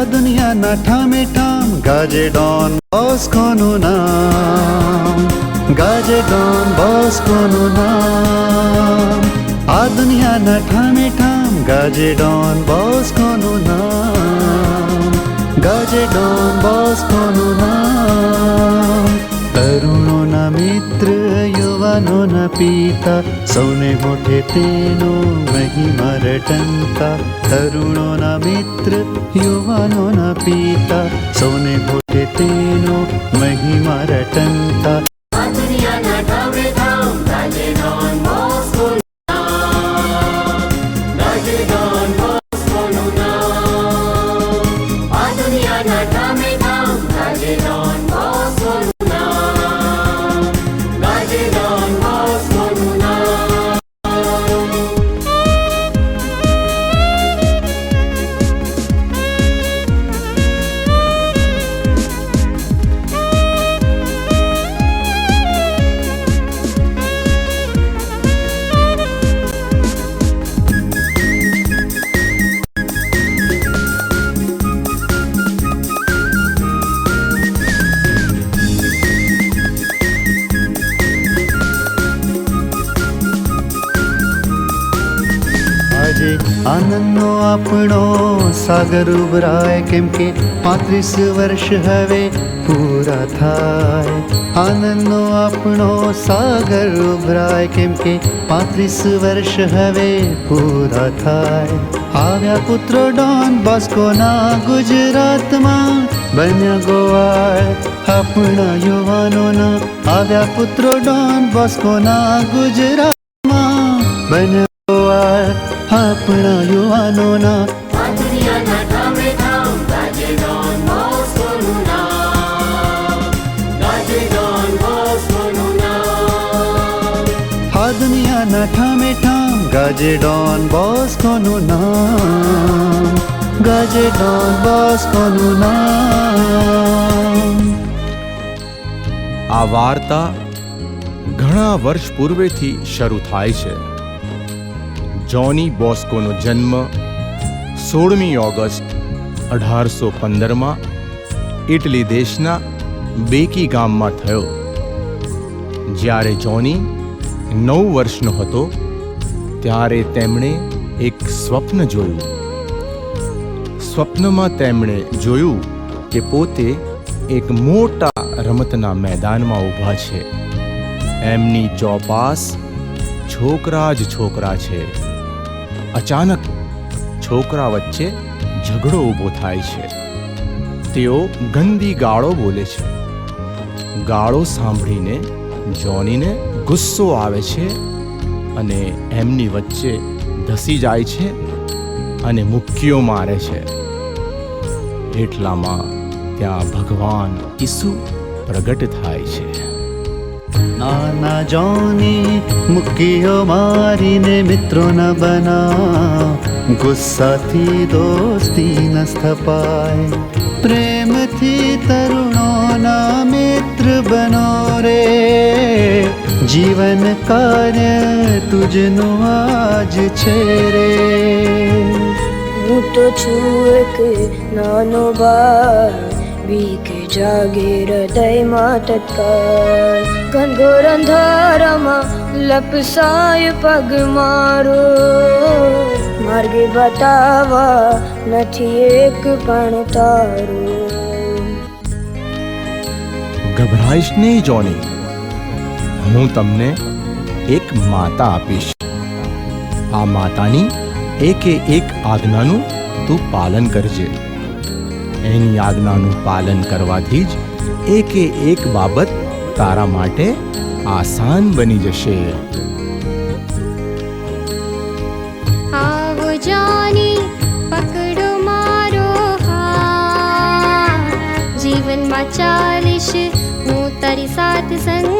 આ દુનિયાના ઠામે ઠામ ગાજે ડોન બોસ્કોનું નામ ગાજે ડોન બોસ્કોનું નામ આ દુનિયાના ઠામે ઠામ ગાજે ડોન બોસ્કોનું નામ ગાજે ડોન બોસ્કોનું નામ તરુણોના युवनो न पीता सौने मोठे तेनो महि मरटन्ता तरुणो न मित्र युवनो न पिता सौनेभो આજે આનંદનો આપણો સાગર ઉભરાય. કેમ કે પાંત્રીસ વર્ષ હવે પૂરા થાય. આનંદનો આપણો સાગર ઉભરાય. કેમ કે પાંત્રીસ વર્ષ હવે પૂરા થાય. આવ્યા પુત્રો ડોન બોસ્કોના ગુજરાતમાં. બન્યા ગોવાળ આપણા યુવાનોના. આવ્યા પુત્રો ડોન બોસ્કોના ગુજરાતમાં. બન્યા ગોવાળ આપણા યુવાનોના આ દુનિયાના ઠામે ઠામ ગાજે ડોન બોસ્કોનું નામ. ગાજે ડોન બોસ્કોનું નામ. આ વાર્તા ઘણા વર્ષ પૂર્વેથી શરૂ થાય છે જોની બોસ્કોનો જન્મ સોળમી ઓગસ્ટ અઢારસો પંદરમાં ઇટલી દેશના બેકી ગામમાં થયો. જ્યારે જોની નવ વર્ષનો હતો, ત્યારે તેમણે એક સ્વપ્ન જોયું. સ્વપ્નમાં તેમણે જોયું કે પોતે એક મોટા રમતના મેદાનમાં ઊભા છે. એમની ચોપાસ છોકરા જ છોકરા છે. અચાનક છોકરા વચ્ચે ઝઘડો ઊભો થાય છે. તેઓ ગંદી ગાળો બોલે છે. ગાળો સાંભળીને જોનીને ગુસ્સો આવે છે અને એમની વચ્ચે ધસી જાય છે અને મુક્કીઓ મારે છે. એટલામાં ત્યાં ભગવાન ઈસુ પ્રગટ થાય છે. નાના જોની મુક્કીઓ મારીને મિત્રો ન બના ગુસ્સાથી દોસ્તી ન સ્થપાય પ્રેમથી તરુણોના મિત્ર બનો રે જીવન કાર્ય તુજનું આજ છે રે હું તો છું એક નાનો બાળ બીકે જાગે હૃદયમાં અંધારામાં લપસાય પગ મારો. માર્ગે બતાવા નથી એક પણ તારો. ગભરાઈશ નહીં, જોની. હું તમને એક માતા આપીશ. આ માતાની એકે એક આજ્ઞાનું તું પાલન કરજે. એની આજ્ઞાનું પાલન કરવાથી જ એકે એક બાબત તારા માટે આસાન બની જશે. આવો જાની, પકડો મારો જીવનમાં ચાલીશ, હું તારી સાથ સંગાર